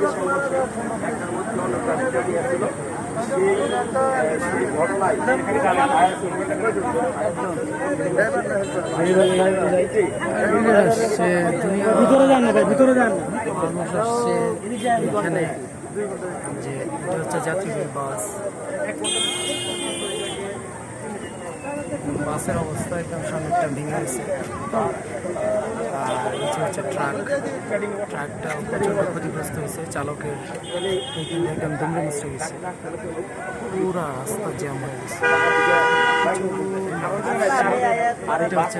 যে সংঘর্ষে একটা সেই ঘটনায় ভিতরে যান না ভিতরে যান এখানে যে এটা হচ্ছে যাত্রীবাহী বাস বাসের অবস্থা একদম সামনেটা ভেঙে গেছে আর নিচে হচ্ছে ট্রাক ট্রাকটা প্রচণ্ড ক্ষতিগ্রস্ত হয়েছে, চালকের একদম দুমড়ে মিশে গেছে পুরা রাস্তা জ্যাম হয়ে গেছে। আর এটা হচ্ছে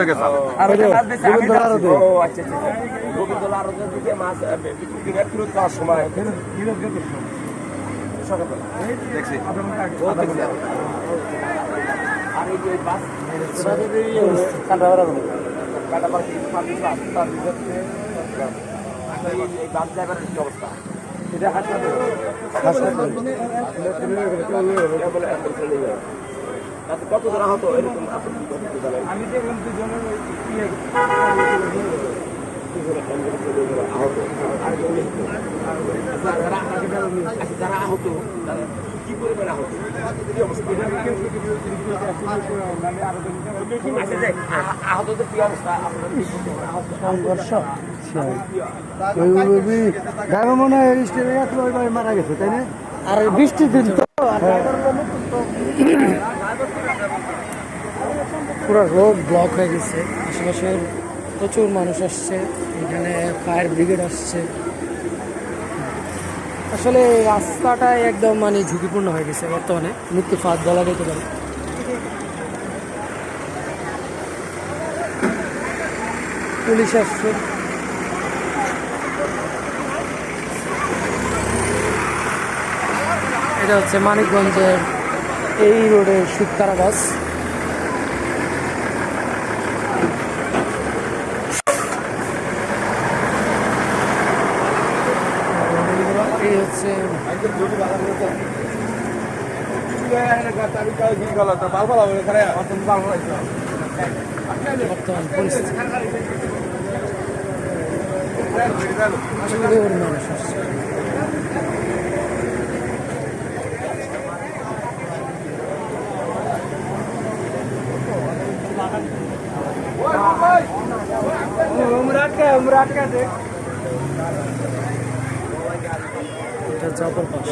দেখেছে ও আচ্ছা আচ্ছা গোবিন্দলা আরতের দিকে সময় দেখছি কত জন আহত? এরকম আমি দেখলাম দুজনের আহত যারা আহত কি পরিমাণ আহত? কি অবস্থা আচ্ছা আহতদের কি অবস্থা? আপনারা ড্রাইভার মনে হয় ওইভাবে মারা গেছে তাই না? আর বৃষ্টির দিন তো। পুরো রোড ব্লক হয়ে গেছে। আশেপাশের প্রচুর মানুষ আসছে এখানে ফায়ার ব্রিগেড আসছে। আসলে রাস্তাটাই একদম মানে ঝুঁকিপূর্ণ হয়ে গেছে বর্তমানে মৃত্যু ফাঁদ বলা যেতে পারে। পুলিশ আসছে। এটা হচ্ছে মানিকগঞ্জের এই রোডের এই হচ্ছে বর্তমান পরিস্থিতি। মানুষ এটা হচ্ছে অপর পাশ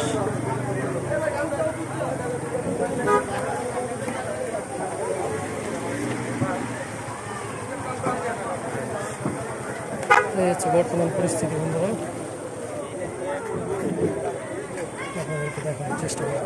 হচ্ছে বর্তমান পরিস্থিতি বন্ধুরা। আপনাদেরকে দেখানোর চেষ্টা করি